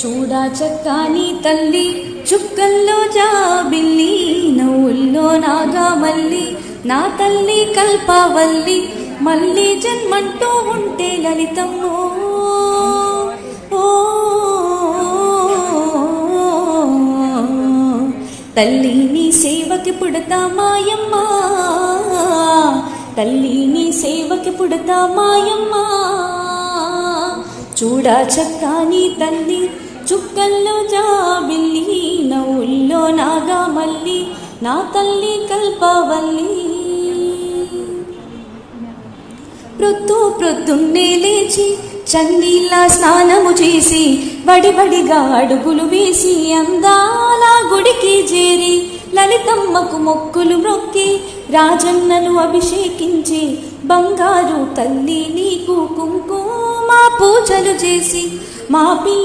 చూడా చక్కని తల్లి చుక్కల్లో జాబిల్లి నవ్వుల్లో నాగా మల్లి నా తల్లి కల్పవల్లి మళ్ళీ జన్మంటూ ఉంటే లలితమ్మో. ఓ తల్లి నీ సేవకి పుడతా మాయమ్మ తల్లి నీ సేవకి పుడతా మాయమ్మా. చూడా చక్కాని తల్లి చుక్కల్లో జాబిల్లి నవ్వుల్లో నాగా మల్లి నా తల్లి కల్పవల్లి. ప్రొద్దు ప్రొద్దున్నే లేచి చన్నీళ్ళ స్నానము చేసి వడివడిగా అడుగులు వేసి అందాల గుడికి చేరి లలితమ్మకు మొక్కులు మొక్కి రాజన్నను అభిషేకించి బంగారు తల్లిని చేసి మా పిల్ల